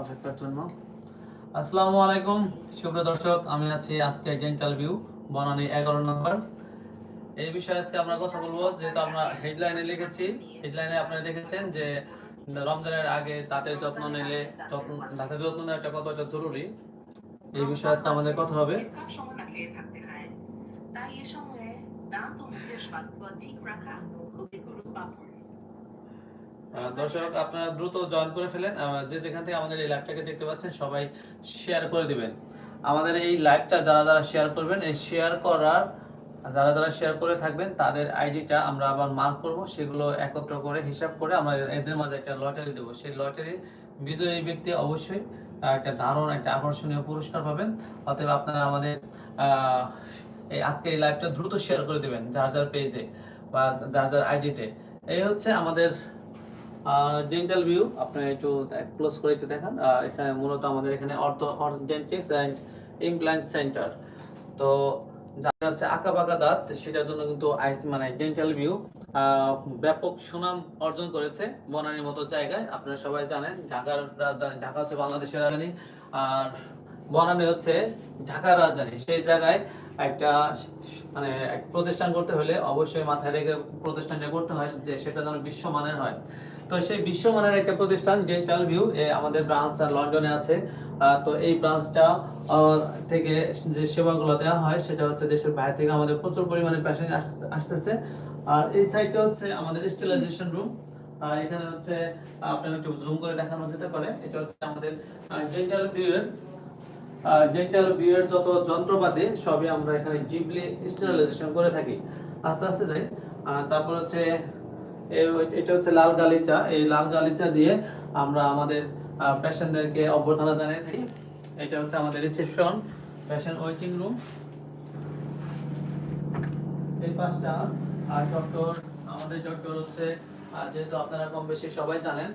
অপেক্ষার জন্য। আসসালামু আলাইকুম, সুপ্রিয় দর্শক, আমি আছি আজকে ডেন্টাল ভিউ বনানী এগারো নম্বর। এই বিষয়ে আজকে আমরা কথা বলব, যেহেতু আমরা হেডলাইনে লিখেছি। হেডলাইনে আপনারা দেখেছেন যে রমজানের আগে দাঁতের যত্ন নিলে দাঁতের যত্ন নেওয়াটা কতটা জরুরি? এই বিষয়ে আজকে আমাদের কথা হবে। তাই এ সময়ে দাঁত ও মুখের স্বাস্থ্য ঠিক রাখা খুবই গুরুত্বপূর্ণ। দর্শক, আপনারা দ্রুত জয়েন করে ফেলেন। যে যেখান থেকে আমাদের এই লাইভটাকে দেখতে পাচ্ছেন, সবাই শেয়ার করে দিবেন। আমাদের এই লাইভটা যারা যারা শেয়ার করবেন, এই শেয়ার করার, যারা যারা শেয়ার করে থাকবেন, তাদের আইডিটা আমরা আবার মার্ক করব। সেগুলো একত্র করে, হিসাব করে আমরা এদের মাঝে একটা লটারি দেবো। সেই লটারি বিজয়ী ব্যক্তি অবশ্যই একটা দারুণ, একটা আকর্ষণীয় পুরস্কার পাবেন। অতএব আপনারা আমাদের এই আজকে এই লাইভটা দ্রুত শেয়ার করে দিবেন, যার যার পেজে বা যার যার আইডিতে এই হচ্ছে আমাদের ডেন্টাল ভিউ আপনি একটু ক্লোজ করে একটু দেখান। এখানে মূলত আমাদের এখানে অর্থ ডেন্টিক্স অ্যান্ড ইমপ্ল্যান্ট সেন্টার তো যারা হচ্ছে আঁকা বাঁকা দাঁত, সেটার জন্য কিন্তু আইসি মানে ডেন্টাল ভিউ ব্যাপক সুনাম অর্জন করেছে বনানীর মতো জায়গায়। আপনারা সবাই জানেন, ঢাকার রাজধানী, ঢাকা হচ্ছে বাংলাদেশের রাজধানী। আর বনানী হচ্ছে ঢাকার রাজধানী। সেই জায়গায় একটা মানে এক প্রতিষ্ঠান করতে হলে অবশ্যই মাথায় রেখে প্রতিষ্ঠানটা করতে হয় যে সেটা যেন বিশ্বমানের হয়। তো সেই বিশ্বমানের একটা প্রতিষ্ঠান ডেন্টাল ভিউ আমাদের ব্রাঞ্চ লন্ডনে আছে। তো এই ব্রাঞ্চটা থেকে যে সেবাগুলো দেওয়া হয়, সেটা হচ্ছে দেশের বাইরে থেকে আমাদের প্রচুর পরিমাণে পেশেন্ট আসতেছে। আর এই সাইডটা হচ্ছে আমাদের স্টেলাইজেশন রুম এখানে হচ্ছে আপনার একটু জুম করে দেখানো যেতে পারে। এটা হচ্ছে আমাদের ডেন্টাল ভিউ এর ডেন্টাল ভিউ এর যত যন্ত্রপাতি, সবই আমরা এখানে ডিপলি স্টেরিলাইজেশন করে থাকি। আস্তে আস্তে যাই। তারপর হচ্ছে এটা হচ্ছে লাল গালিচা। এই লাল গালিচা দিয়ে আমরা আমাদের পেশেন্টদেরকে অভ্যর্থনা জানিয়ে থাকি। এটা হচ্ছে আমাদের রিসেপশন পেশেন্ট ওয়েটিং রুম এই পাঁচটা আর ডক্টর আমাদের ডক্টর হচ্ছে যেহেতু আপনারা কম বেশি সবাই জানেন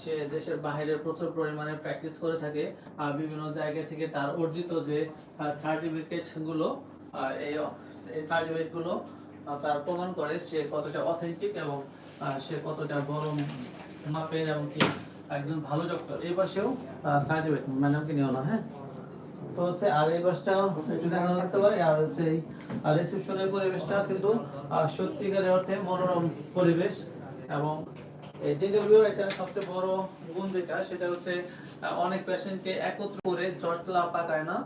সে দেশের বাইরে প্রচুর পরিমাণে প্র্যাকটিস করে থাকে আর বিভিন্ন জায়গা থেকে তার অর্জিত যে সার্টিফিকেটগুলো আহ, এই এই সার্টিফিকেটগুলো আহ, তার প্রমাণ করে সে কতটা অথেন্টিক এবং সে কতটা বড় মাপের এবং কি, একজন ভালো ডক্টর এই পাশেও সার্টিফিকেট ম্যাডামকে নিও না হ্যাঁ? তো হচ্ছে, আর এই বাসটা একটু দেখানো থাকতে পারে, আর হচ্ছে এই রিসেপশনের পরিবেশটা কিন্তু সত্যিকারের অর্থে মনোরম পরিবেশ। এবং এই ডেন্টাল ভিউর একটা সবচেয়ে বড় গুণ যেটা, সেটা হচ্ছে অনেক পেশেন্টকে একত্র করে জটলা পাকায় না।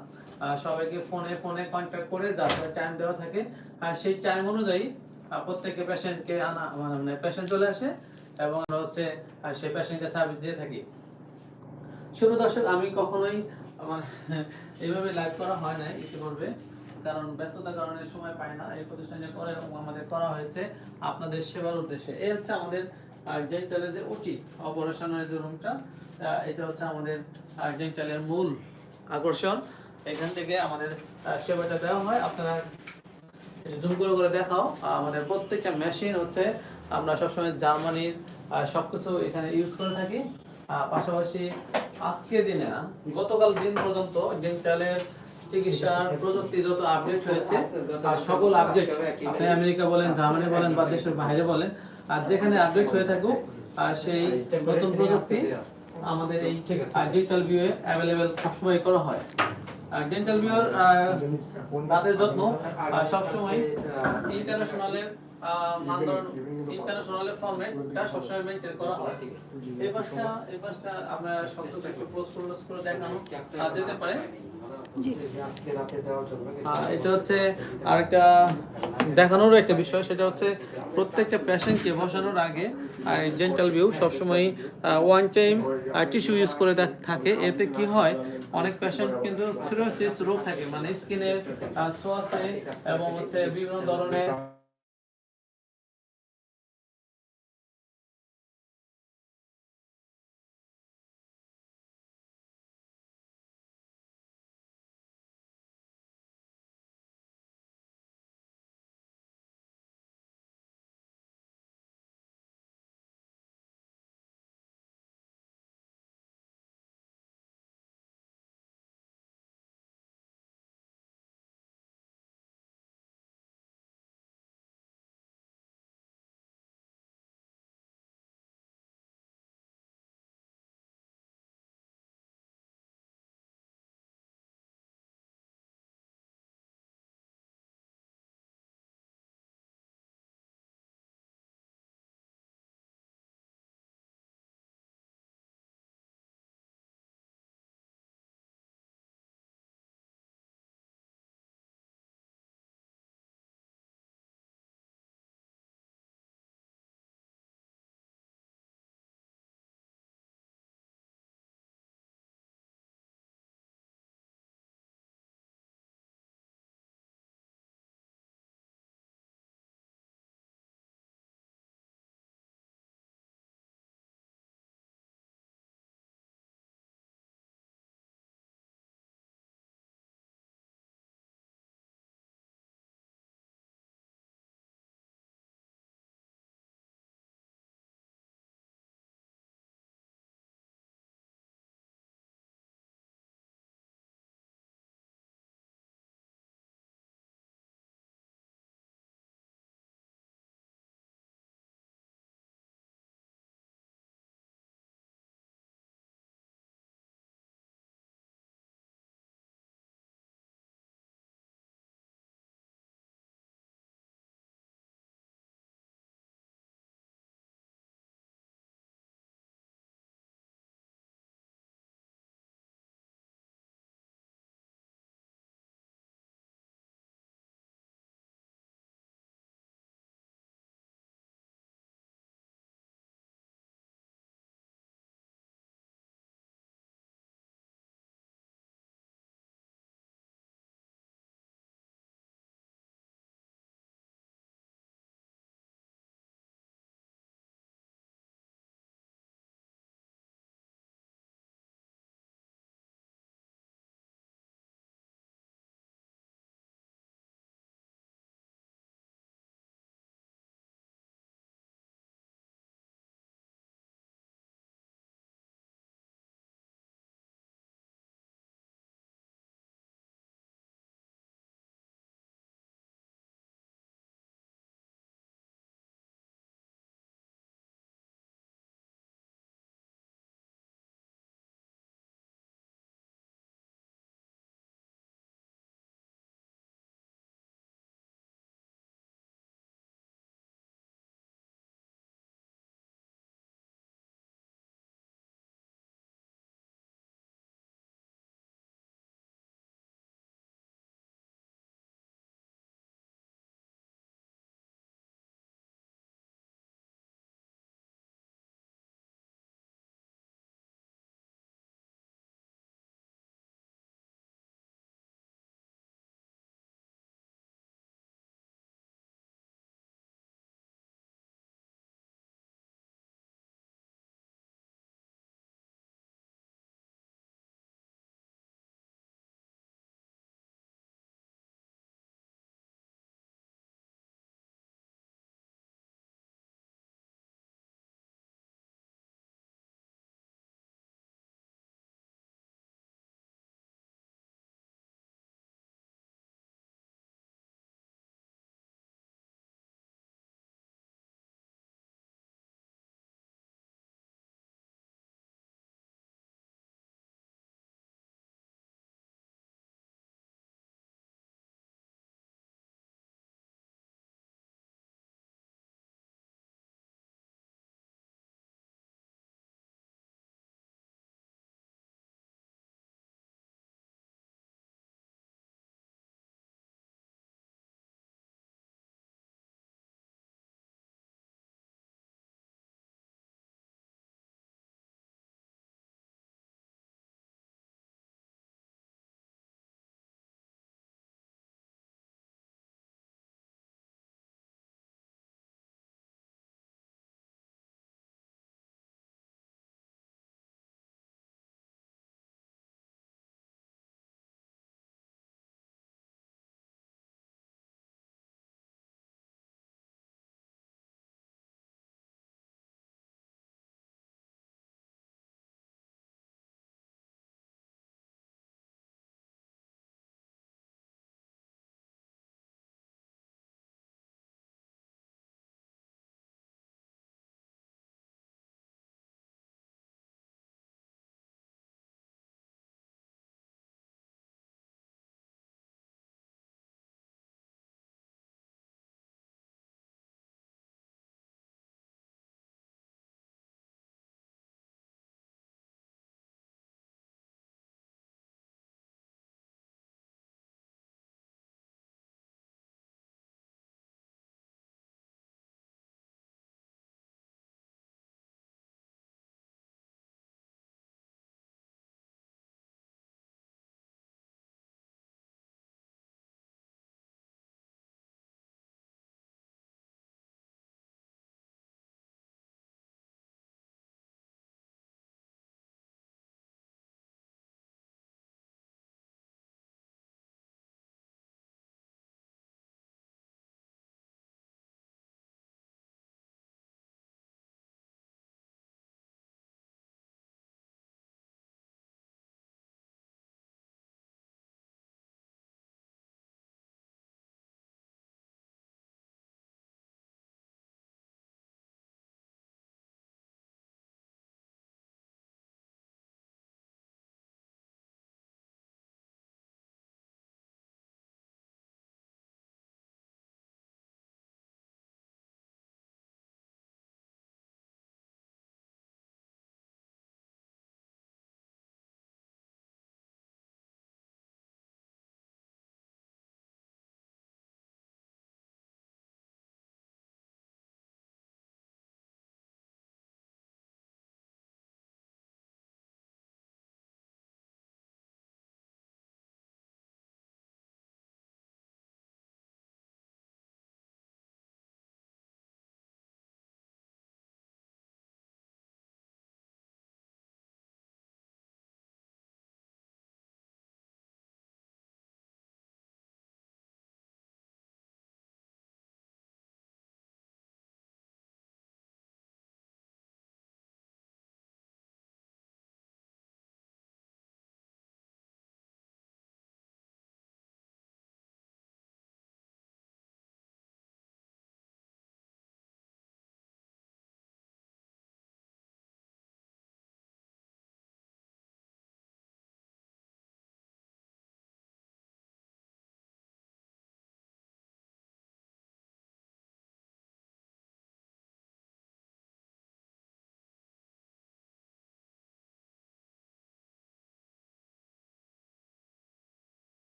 সবাইকে ফোনে ফোনে কন্ট্যাক্ট করে যার টাইম দেওয়া থাকে। সেই টাইম অনুযায়ী প্রত্যেককে পেশেন্টকে আনা মানে পেশেন্ট চলে আসে এবং আমরা হচ্ছে সেই পেশেন্টকে সার্ভিস দিয়ে থাকি। শুভ দর্শক, আমি কখনোই আমার এইভাবে লাইভ করা হয় না ইতিপূর্বে, কারণ ব্যস্ততার কারণে সময় পাই না। এই প্রতিষ্ঠানে করে আমাদের করা হয়েছে আপনাদের সেবার উদ্দেশ্যে। এই হচ্ছে আমাদের ডেন্টালের যে ওটি অপারেশনের যে রুমটা এটা হচ্ছে আমাদের ডেন্টালের মূল আকর্ষণ। এখান থেকে আমাদের সেবাটা দেওয়া হয়। আপনারা জুম করে করে দেখাও। আমাদের প্রত্যেকটা মেশিন হচ্ছে আমরা সবসময় জার্মানির আহ, সবকিছু এখানে ইউজ করে থাকি। পাশাপাশি আজকে দিনে না গতকাল দিন পর্যন্ত ডেন্টালের চিকিৎসার প্রযুক্তি যত আপডেট হয়েছে সকল আপডেট আপনি আমেরিকা বলেন জার্মানি বলেন বা দেশের বাইরে বলেন আর যেখানে আপডেট হয়ে থাকুক আর সেই নতুন প্রযুক্তি আমাদের এই ডিজিটাল ভিউয়ে অ্যাভেলেবেল সবসময় করা হয়। ডেন্টাল বিওর তাদের যত্ন সবসময় ইন্টারন্যাশনালের মানদণ্ড ইন্টারন্যাশনালের ফরম্যাটটা সবসময় মেনটেন করা হয়। এই পাশটা এই পাশটা আপনারা সবকিছু একটু পোস্ট ক্লোজ করে দেখানো যেতে পারে। এটা হচ্ছে আরেকটা দেখানোর একটা বিষয় সেটা হচ্ছে প্রত্যেকটা পেশেন্টকে বসানোর আগে ডেন্টাল ভিউ সবসময় ওয়ান টাইম টিস্যু ইউজ করে থাকে। এতে কি হয় অনেক পেশেন্ট কিন্তু সিরোসিস রোগ থাকে মানে স্কিনের সোয়াসে এবং হচ্ছে বিভিন্ন ধরনের